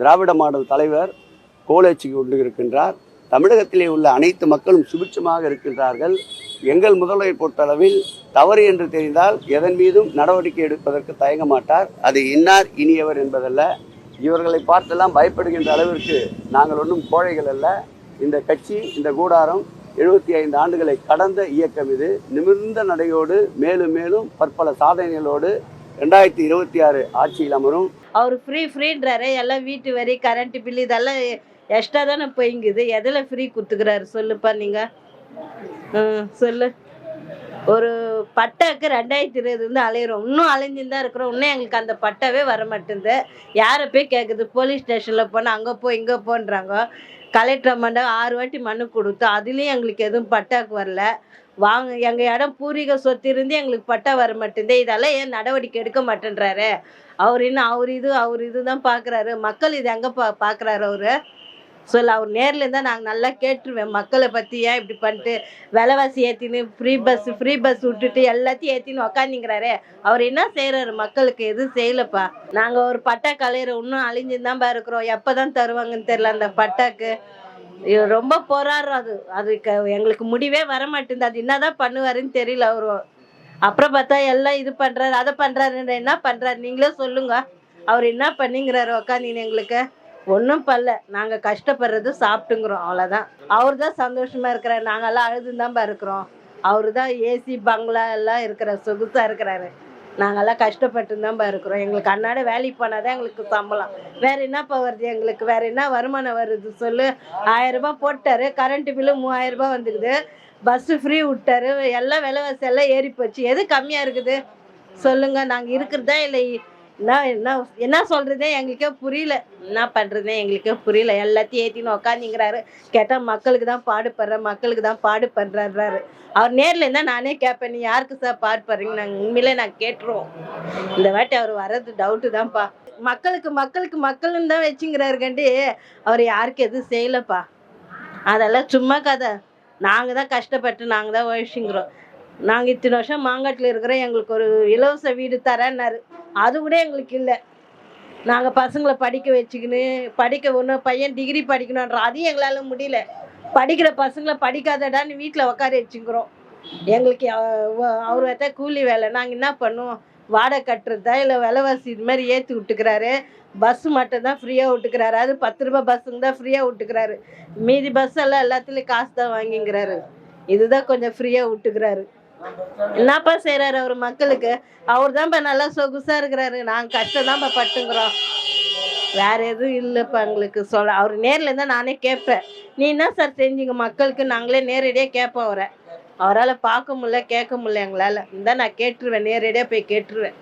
திராவிட model தலைவர் கோலேச்சி கொண்டு இருக்கின்றார். தமிழகத்திலே உள்ள அனைத்து மக்களும் சுபிட்சமாக இருக்கின்றார்கள். எங்கள் முதல்வரை பொறுத்தளவில் தவறு என்று தெரிந்தால் எதன் மீதும் நடவடிக்கை எடுப்பதற்கு தயங்க மாட்டார். அது இன்னார் இனியவர் என்பதல்ல. இவர்களை பார்த்தெல்லாம் பயப்படுகின்ற அளவிற்கு நாங்கள் ஒன்றும் கோழைகள் அல்ல. இந்த கட்சி இந்த கூடாரம் எழுபத்தி ஐந்து ஆண்டுகளை கடந்த இயக்கம் இது. நிமிர்ந்த நடையோடு மேலும் மேலும் பற்பல சாதனைகளோடு ரெண்டாயிரத்தி இருபத்தி ஆறு ஆட்சியில் அமரும். அவர் ஃப்ரீ ஃப்ரீன்றாரு எல்லாம் வீட்டு வரி கரண்ட் பில் இதெல்லாம் எக்ஸ்ட்ரா தானே போய்ங்குது. எதில் ஃப்ரீ கொடுத்துக்கிறாரு? சொல்லுப்பா நீங்கள் சொல்லு. ஒரு பட்டாக்கு ரெண்டாயிரத்தி இருபதுலேருந்து அலையிறோம். இன்னும் அலைஞ்சுன்னு தான் இருக்கிறோம். இன்னும் எங்களுக்கு அந்த பட்டாவே வர மாட்டேங்குது யாரை போய் கேட்குது போலீஸ் ஸ்டேஷனில் போனால் அங்கே போ இங்கே போன்றாங்க. கலெக்டர் மண்ட ஆறு வாட்டி மனு கொடுத்து அதுலேயும் எங்களுக்கு எதுவும் பட்டாக்கு வரல. வாங்க எங்கள் இடம் பூர்வீக சொத்து இருந்து எங்களுக்கு பட்டா வர மாட்டேங்குது. இதெல்லாம் ஏன் நடவடிக்கை எடுக்க மாட்டேன்றாரு? அவர் இன்னும் அவர் இது அவர் இது தான் பார்க்குறாரு மக்கள் இது எங்கே பா பார்க்குறாரு அவர்? சொல்ல அவர் நேரில் இருந்தால் நாங்கள் நல்லா கேட்டுருவேன். மக்களை பற்றி ஏன் இப்படி பண்ணிட்டு விலைவாசி ஏற்றின்னு ஃப்ரீ பஸ் ஃப்ரீ பஸ் விட்டுட்டு எல்லாத்தையும் ஏற்றின்னு உக்காந்துங்கிறாரே. அவர் என்ன செய்கிறாரு மக்களுக்கு எதுவும் செய்யலப்பா? நாங்கள் ஒரு பட்டா கலையிற இன்னும் அழிஞ்சுன்னு இருக்கிறோம். எப்போ தான் தருவாங்கன்னு தெரில அந்த பட்டாக்கு. ரொம்ப போராடுறோம் அது. அதுக்கு எங்களுக்கு முடிவே வர மாட்டேங்குது அது என்னதான் பண்ணுவாருன்னு தெரியல அவரு. அப்புறம் பார்த்தா எல்லாம் இது பண்ணுறாரு அதை பண்ணுறாருன்ற என்ன பண்ணுறாரு நீங்களே சொல்லுங்க. அவர் என்ன பண்ணிங்கிறாரு உக்காந்து எங்களுக்கு? ஒன்றும் பண்ணல நாங்கள் கஷ்டப்படுறது சாப்பிட்டுங்கிறோம் அவ்வளோதான் அவர் தான் சந்தோஷமாக இருக்கிறார். நாங்கள்லாம் அழுதுன்னு தான் இருக்கிறோம். அவர் தான் ஏசி பங்களா எல்லாம் இருக்கிற சொகுசாக இருக்கிறாரு. நாங்கள்லாம் கஷ்டப்பட்டு தான் இருக்கிறோம். எங்களுக்கு அன்னாட வேலைக்கு போனால் தான் எங்களுக்கு சம்பளம். வேறு என்னப்பா வருது எங்களுக்கு? வேறு என்ன வருமானம் வருது சொல்லு? ஆயிரரூபா போட்டார். கரண்ட்டு கரண்ட் பில்லு மூவாயிரரூபா வந்துக்குது. பஸ்ஸு ஃப்ரீ விட்டாரு. எல்லாம் விலைவாசி எல்லாம் ஏறி போச்சு எது கம்மியாக இருக்குது? சொல்லுங்கள் நாங்கள் இருக்கிறதா இல்லை என்ன என்ன என்ன சொல்றதே எங்களுக்கே புரியல. என்ன பண்றதே எங்களுக்கே புரியல. எல்லாத்தையும் ஏத்தின்னு உக்காந்துங்கிறாரு. கேட்டால் மக்களுக்கு தான் பாடுபடுற மக்களுக்கு தான் பாடுபடுறாரு அவர் நேரில் இருந்தால் நானே கேட்பேன் நீ யாருக்கு சார் பாடுபடுறீங்க நாங்கள் உண்மையிலே நான் கேட்டுருவோம். இந்த வாட்டி அவர் வர்றது டவுட்டு தான்ப்பா. மக்களுக்கு மக்களுக்கு மக்கள்னு தான் வச்சுங்கிறாரு கண்டி அவர் யாருக்கு எதுவும் செய்யலப்பா. அதெல்லாம் சும்மா கதை. நாங்கள் தான் கஷ்டப்பட்டு நாங்கள் தான் உழைச்சிங்கிறோம். நாங்கள் இத்தனை வருஷம் மாங்காட்டில் இருக்கிறோம். எங்களுக்கு ஒரு இலவச வீடு தரேன்னாரு. அது கூட எங்களுக்கு இல்லை. நாங்கள் பசங்களை படிக்க வச்சுக்கின்னு படிக்க ஒன்று பையன் டிகிரி படிக்கணுன்ற அதையும் எங்களால் முடியல. படிக்கிற பசங்களை படிக்காதடான்னு வீட்டில் உட்கார வச்சுக்கிறோம். எங்களுக்கு அவர் பார்த்தா கூலி வேலை. நாங்கள் என்ன பண்ணுவோம்? வாடகை கட்டுறதா இல்லை விலைவாசி இது மாதிரி ஏற்றி விட்டுக்கிறாரு. பஸ்ஸு மட்டும் தான் ஃப்ரீயாக விட்டுக்கிறாரு. அது பத்து ரூபாய் பஸ்ஸுங்க தான் ஃப்ரீயாக விட்டுக்கிறாரு. மீதி பஸ் எல்லாம் எல்லாத்துலேயும் காசு தான் வாங்கிங்கிறாரு. இதுதான் கொஞ்சம் ஃப்ரீயாக விட்டுக்கிறாரு. என்னப்பா செய்யறாரு அவர் மக்களுக்கு? அவர் தான்ப்பா நல்லா சொகுசா இருக்கிறாரு. நாங்கள் கஷ்டம் பட்டுங்கிறோம் வேற எதுவும் இல்லைப்பா எங்களுக்கு சொல்ல அவர் நேரில் இருந்தால் நானே கேட்பேன். நீ என்ன சார் செஞ்சீங்க மக்களுக்கு? நாங்களே நேரடியாக கேட்போம் அவரை. அவரால் பார்க்க முடியல கேட்க முடியல எங்களால். இருந்தால் நான் கேட்டுருவேன் நேரடியாக போய் கேட்டுருவேன்.